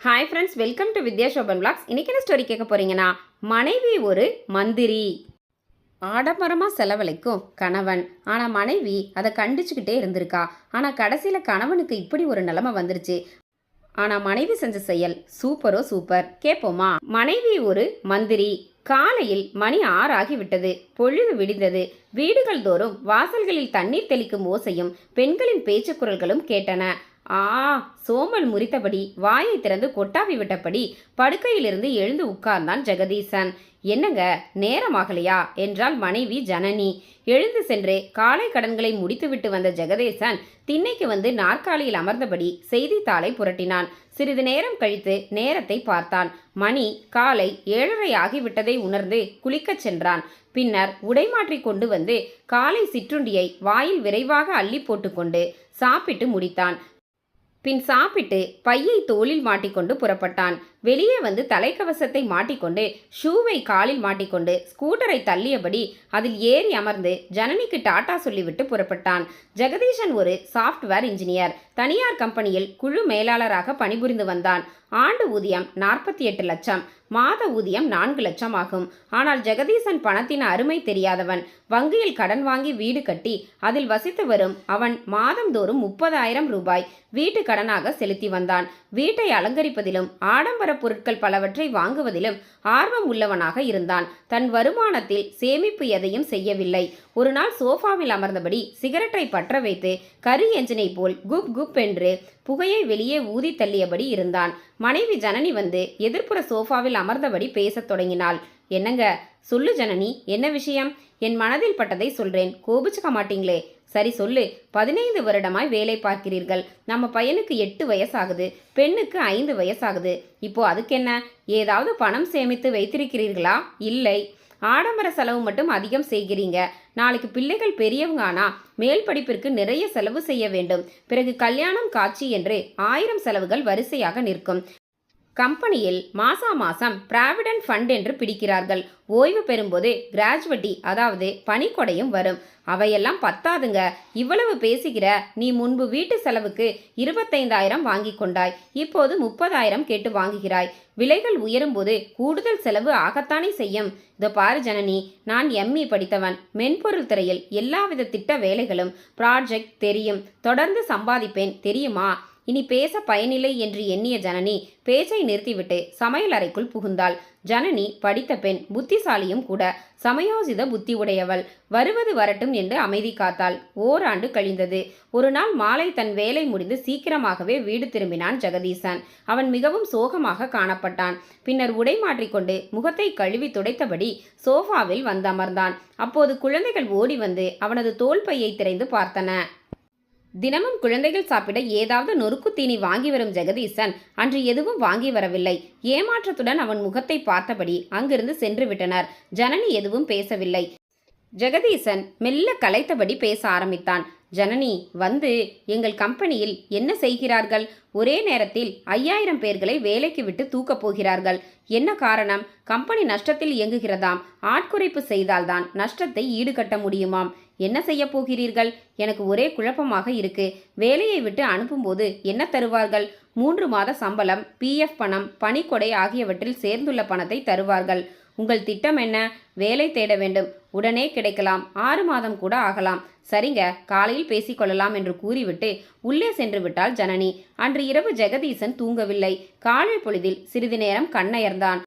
Hi friends welcome to Vidya Shoban blogs இன்றைக்கி என்ன story கேட்க போகிறீங்கன்னா மனைவி ஒரு மந்திரி. ஆடம்பரமாக செலவழிக்கும் கணவன். ஆனால் மனைவி அதை கண்டிச்சுக்கிட்டே இருந்திருக்கா. ஆனால் கடைசியில் கணவனுக்கு இப்படி ஒரு நிலைமை வந்துருச்சு. ஆனால் மனைவி செஞ்ச செயல் சூப்பரோ சூப்பர் கேட்போமா? மனைவி ஒரு மந்திரி. காலையில் மணி ஆறாகி விட்டது. பொழுது விடிந்தது. வீடுகள் தோறும் வாசல்களில் தண்ணீர் தெளிக்கும் ஓசையும் பெண்களின் பேச்சு குரல்களும் கேட்டன. ஆ சோமல் முறித்தபடி வாயை திறந்து கொட்டாவி விட்டபடி படுக்கையிலிருந்து எழுந்து உட்கார்ந்தான் ஜெகதீசன். என்னங்க நேரமாகலையா என்றால் மனைவி ஜனனி. எழுந்து சென்று காலை கடன்களை முடித்துவிட்டு வந்த ஜெகதீசன் திண்ணைக்கு வந்து நாற்காலியில் அமர்ந்தபடி செய்தித்தாளை புரட்டினான். சிறிது நேரம் கழித்து நேரத்தை பார்த்தான். மணி காலை ஏழரை ஆகிவிட்டதை உணர்ந்து குளிக்கச் சென்றான். பின்னர் உடை மாற்றி கொண்டு வந்து காலை சிற்றுண்டியை வாயில் விரைவாக அள்ளி போட்டுக்கொண்டு சாப்பிட்டு முடித்தான். பின் சாப்பிட்டு பையை தோளில் மாட்டிக்கொண்டு புறப்பட்டான். வெளியே வந்து தலைக்கவசத்தை மாட்டிக்கொண்டு ஷூவை காலில் மாட்டிக்கொண்டு ஸ்கூட்டரை தள்ளியபடி அதில் ஏறி அமர்ந்து ஜனனிக்கு டாட்டா சொல்லிவிட்டு புறப்பட்டான். ஜெகதீஷன் ஒரு சாஃப்ட்வேர் இன்ஜினியர். தனியார் கம்பெனியில் குழு மேலாளராக பணிபுரிந்து வந்தான். ஆண்டு ஊதியம் நாற்பத்தி எட்டு லட்சம். மாத ஊதியம் நான்கு லட்சம் ஆகும் ஆனால் ஜெகதீசன் பணத்தின் அருமை தெரியாதவன் வங்கியில் கடன் வாங்கி வீடு கட்டி அதில் வசித்து வரும் அவன் மாதந்தோறும் முப்பதாயிரம் ரூபாய் வீட்டு கடனாக செலுத்தி வந்தான். வீட்டை அலங்கரிப்பதிலும் ஆடம்பர பொருட்கள் பலவற்றை வாங்குவதிலும் ஆர்வம் உள்ளவனாக இருந்தான். தன் வருமானத்தில் சேமிப்பு எதையும் செய்யவில்லை. ஒரு நாள் சோஃபாவில் அமர்ந்தபடி சிகரெட்டை பற்ற வைத்து கரி எஞ்சினை போல் குப் குப் என்று புகையை வெளியே ஊதி தள்ளியபடி இருந்தான். மனைவி ஜனனி வந்து எதிர்ப்புற சோஃபாவில் அமர்ந்தபடி பேசத் தொடங்கினாள். என்னங்க? சொல்லு ஜனனி என்ன விஷயம்? என் மனதில் பட்டதை சொல்றேன். கோபிச்சுக்க மாட்டீங்களே. சரி சொல்லு பதினைந்து வருடமாய் வேலை பார்க்கிறீர்கள். நம்ம பையனுக்கு எட்டு வயசாகுது. பெண்ணுக்கு ஐந்து வயசாகுது. இப்போ அதுக்கென்ன? ஏதாவது பணம் சேமித்து வைத்திருக்கிறீர்களா? இல்லை. ஆடம்பர செலவு மட்டும் அதிகம் செய்கிறீங்க. நாளைக்கு பிள்ளைகள் பெரியவங்க ஆனா மேல் படிப்பிற்கு நிறைய செலவு செய்ய வேண்டும். பிறகு கல்யாணம் காட்சி என்று ஆயிரம் செலவுகள் வரிசையாக நிற்கும். கம்பெனியில் மாசா மாசம் பிராவிடன்ட் ஃபண்ட் என்று பிடிக்கிறார்கள். ஓய்வு பெறும்போது கிராஜுவட்டி அதாவது பணிக்கொடையும் வரும். அவையெல்லாம் பத்தாதுங்க. இவ்வளவு பேசுகிற நீ முன்பு வீட்டு செலவுக்கு இருபத்தைந்தாயிரம் வாங்கி கொண்டாய். இப்போது முப்பதாயிரம் கேட்டு வாங்குகிறாய். விலைகள் உயரும்போது கூடுதல் செலவு ஆகத்தானே செய்யும். இதோ பாரு ஜனனி நான் எம்இ படித்தவன். மென்பொருள் துறையில் எல்லாவித திட்ட வேலைகளும் ப்ராஜெக்ட் தெரியும். தொடர்ந்து சம்பாதிப்பேன் தெரியுமா? இனி பேச பயனில்லை என்று எண்ணிய ஜனனி பேச்சை நிறுத்திவிட்டு சமையல் அறைக்குள் புகுந்தாள். ஜனனி படித்த பெண் புத்திசாலியும் கூட சமயோசித புத்தி உடையவள் வருவது வரட்டும் என்று அமைதி காத்தாள். ஓராண்டு கழிந்தது. ஒரு நாள் மாலை தன் வேலை முடிந்து சீக்கிரமாகவே வீடு திரும்பினான் ஜெகதீசன். அவன் மிகவும் சோகமாக காணப்பட்டான். பின்னர் உடை மாற்றிக்கொண்டு முகத்தை கழுவி துடைத்தபடி சோஃபாவில் வந்தமர்ந்தான் அப்போது குழந்தைகள் ஓடி வந்து அவனது தோல் பையை திரைந்து பார்த்தன. தினமும் குழந்தைகள் சாப்பிட ஏதாவது நொறுக்கு தீனி வாங்கி வரும் ஜெகதீசன் அன்று எதுவும் வாங்கி வரவில்லை. ஏமாற்றத்துடன் அவன் முகத்தை பார்த்தபடி அங்கிருந்து சென்று விட்டனர். ஜனனி எதுவும் பேசவில்லை. ஜெகதீசன் மெல்ல கலைத்தபடி பேச ஆரம்பித்தான். ஜனனி வந்து எங்கள் கம்பெனியில் என்ன செய்கிறார்கள்? ஒரே நேரத்தில் ஐயாயிரம் பேர்களை வேலைக்கு விட்டு தூக்கப் போகிறார்கள். என்ன காரணம்? கம்பெனி நஷ்டத்தில் இயங்குகிறதாம். ஆட்குறைப்பு செய்தால்தான் நஷ்டத்தை ஈடுகட்ட முடியுமாம். என்ன செய்ய போகிறீர்கள்? எனக்கு ஒரே குழப்பமாக இருக்கு. வேலையை விட்டு அனுப்பும்போது என்ன தருவார்கள்? மூன்று மாத சம்பளம் பிஎஃப் பணம் பணிக்கொடை ஆகியவற்றில் சேர்ந்துள்ள பணத்தை தருவார்கள். உங்கள் திட்டம் என்ன? வேலை தேட வேண்டும். உடனே கிடைக்கலாம். ஆறு மாதம் கூட ஆகலாம். சரிங்க காலையில் பேசிக்கொள்ளலாம் என்று கூறிவிட்டு உள்ளே சென்று விட்டாள் ஜனனி. அன்று இரவு ஜெகதீசன் தூங்கவில்லை. காலை பொழுதில் சிறிது நேரம் கண்ணயர்ந்தான்.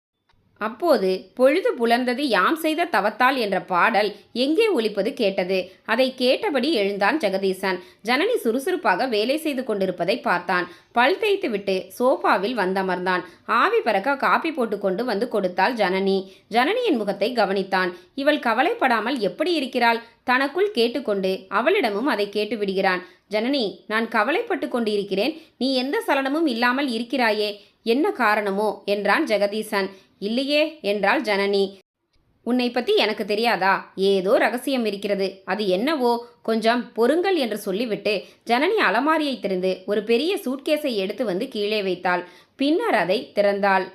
அப்போது பொழுது புலர்ந்தது யாம் செய்த தவத்தால் என்ற பாடல் எங்கே ஒலிப்பது கேட்டது? அதை கேட்டபடி எழுந்தான் ஜெகதீசன். ஜனனி சுறுசுறுப்பாக வேலை செய்து கொண்டிருப்பதை பார்த்தான். பல் தேய்த்து விட்டு சோஃபாவில் வந்தமர்ந்தான். ஆவி பறக்க காப்பி போட்டுக்கொண்டு வந்து கொடுத்தாள் ஜனனி. ஜனனியின் முகத்தை கவனித்தான். இவள் கவலைப்படாமல் எப்படி இருக்கிறாள்? தனக்குள் கேட்டுக்கொண்டு அவளிடமும் அதை கேட்டு விடுகிறான். ஜனனி நான் கவலைப்பட்டு கொண்டிருக்கிறேன். நீ எந்த சலனமும் இல்லாமல் இருக்கிறாயே. என்ன காரணமோ? என்றான் ஜெகதீசன். இல்லையே என்றாள் ஜனனி. உன்னை பற்றி எனக்கு தெரியாதா? ஏதோ ரகசியம் இருக்கிறது. அது என்னவோ? கொஞ்சம் பொறுங்கள் என்று சொல்லிவிட்டு ஜனனி அலமாரியை திறந்து ஒரு பெரிய சூட்கேஸை எடுத்து வந்து கீழே வைத்தாள். பின்னர் அதை திறந்தாள்.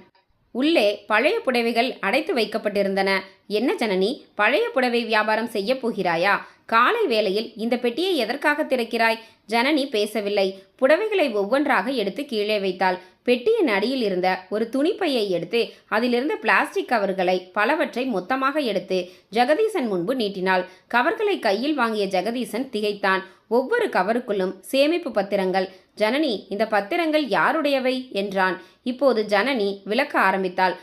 உள்ளே பழைய புடவைகள் அடைத்து வைக்கப்பட்டிருந்தன. என்ன ஜனனி? பழைய புடவை வியாபாரம் செய்ய போகிறாயா? காலை வேளையில் இந்த பெட்டியை எதற்காக திறக்கிறாய்? ஜனனி பேசவில்லை. புடவைகளை ஒவ்வொன்றாக எடுத்து கீழே வைத்தாள். பெட்டியின் அடியில் இருந்த ஒரு துணிப்பையை எடுத்து அதிலிருந்த பிளாஸ்டிக் கவர்களை பலவற்றை மொத்தமாக எடுத்து ஜெகதீசன் முன்பு நீட்டினாள். கவர்களை கையில் வாங்கிய ஜெகதீசன் திகைத்தான். ஒவ்வொரு கவருக்குள்ளும் சேமிப்பு பத்திரங்கள். ஜனனி இந்த பத்திரங்கள் யாருடையவை? என்றான். இப்போது ஜனனி விளக்க ஆரம்பித்தாள்.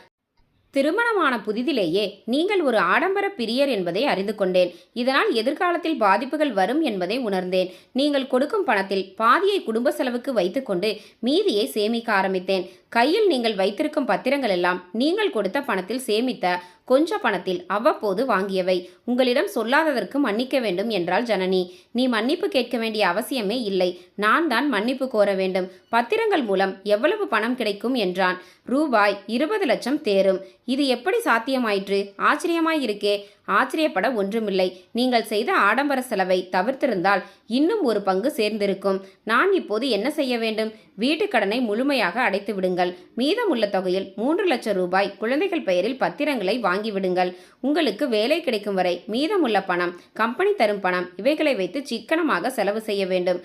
திருமணமான புதிதிலேயே நீங்கள் ஒரு ஆடம்பர பிரியர் என்பதை அறிந்து கொண்டேன். இதனால் எதிர்காலத்தில் பாதிப்புகள் வரும் என்பதை உணர்ந்தேன். நீங்கள் கொடுக்கும் பணத்தில் பாதியை குடும்ப செலவுக்கு வைத்துக்கொண்டு மீதியை சேமிக்க ஆரம்பித்தேன். கையில் நீங்கள் வைத்திருக்கும் பத்திரங்கள் எல்லாம் நீங்கள் கொடுத்த பணத்தில் சேமித்த கொஞ்ச பணத்தில் அவ்வப்போது வாங்கியவை. உங்களிடம் சொல்லாததற்கு மன்னிக்க வேண்டும் என்றாள் ஜனனி. நீ மன்னிப்பு கேட்க வேண்டிய அவசியமே இல்லை. நான் தான் மன்னிப்பு கோர வேண்டும். பத்திரங்கள் மூலம் எவ்வளவு பணம் கிடைக்கும் என்றான். ரூபாய் இருபது லட்சம் தேரும். இது எப்படி சாத்தியமாயிற்று? ஆச்சரியமாயிருக்கே. ஆச்சரியப்பட ஒன்றுமில்லை. நீங்கள் செய்த ஆடம்பர செலவை தவிர்த்திருந்தால் இன்னும் ஒரு பங்கு சேர்ந்திருக்கும். நான் இப்போது என்ன செய்ய வேண்டும்? வீட்டு கடனை முழுமையாக அடைத்து விடுங்கள். மீதமுள்ள தொகையில் மூன்று லட்சம் ரூபாய் குழந்தைகள் பெயரில் பத்திரங்களை வாங்கிவிடுங்கள் உங்களுக்கு வேலை கிடைக்கும் வரை மீதமுள்ள பணம் கம்பெனி தரும் பணம் இவைகளை வைத்து சிக்கனமாக செலவு செய்ய வேண்டும்.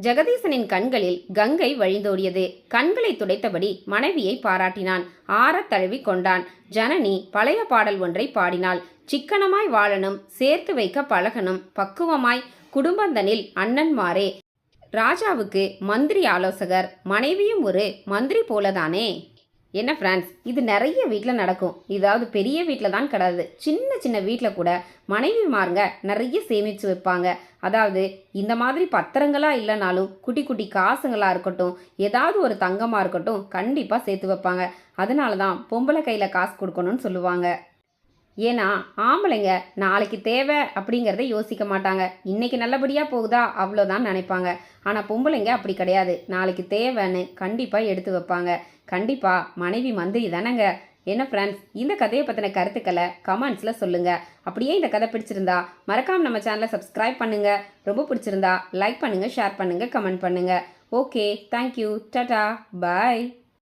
ஜெகதீசனின் கண்களில் கங்கை வழிந்தோடியது. கண்களை துடைத்தபடி மனைவியை பாராட்டினான். ஆறத் தழுவி கொண்டான். ஜனனி பழைய பாடல் ஒன்றை பாடினாள். சிக்கனமாய் வாழணும் சேர்த்து வைக்க பழகணும் பக்குவமாய் குடும்பந்தனில் அண்ணன்மாரே ராஜாவுக்கு மந்திரி ஆலோசகர் மனைவியும் ஒரு மந்திரி போலதானே? என்ன ஃப்ரான்ஸ் இது நிறைய வீட்டில் நடக்கும். இதாவது பெரிய வீட்டில் தான் கிடையாது. சின்ன சின்ன வீட்டில் கூட மனைவிமாருங்க நிறைய சேமித்து வைப்பாங்க. அதாவது இந்த மாதிரி பத்திரங்களா இல்லைனாலும் குட்டி குட்டி காசுங்களாக இருக்கட்டும் ஏதாவது ஒரு தங்கமாக இருக்கட்டும் கண்டிப்பாக சேர்த்து வைப்பாங்க. அதனால தான் பொம்பளை கையில் காசு கொடுக்கணும்னு சொல்லுவாங்க. ஏன்னா ஆம்பளைங்க நாளைக்கு தேவை அப்படிங்கிறத யோசிக்க மாட்டாங்க. இன்னைக்கு நல்லபடியாக போகுதா? அவ்வளோதான் நினைப்பாங்க. ஆனால் பொம்பளைங்க அப்படி கிடையாது. நாளைக்கு தேவைன்னு கண்டிப்பாக எடுத்து வைப்பாங்க. கண்டிப்பாக மனைவி மந்திரி தானேங்க. என்ன ஃப்ரெண்ட்ஸ் இந்த கதையை பற்றின கருத்துக்களை கமெண்ட்ஸில் சொல்லுங்கள் அப்படியே இந்த கதை பிடிச்சிருந்தா மறக்காமல் நம்ம சேனலை சப்ஸ்கிரைப் பண்ணுங்கள் ரொம்ப பிடிச்சிருந்தா லைக் பண்ணுங்கள் ஷேர் பண்ணுங்கள் கமெண்ட் பண்ணுங்கள் ஓகே தேங்க்யூ டட்டா பாய்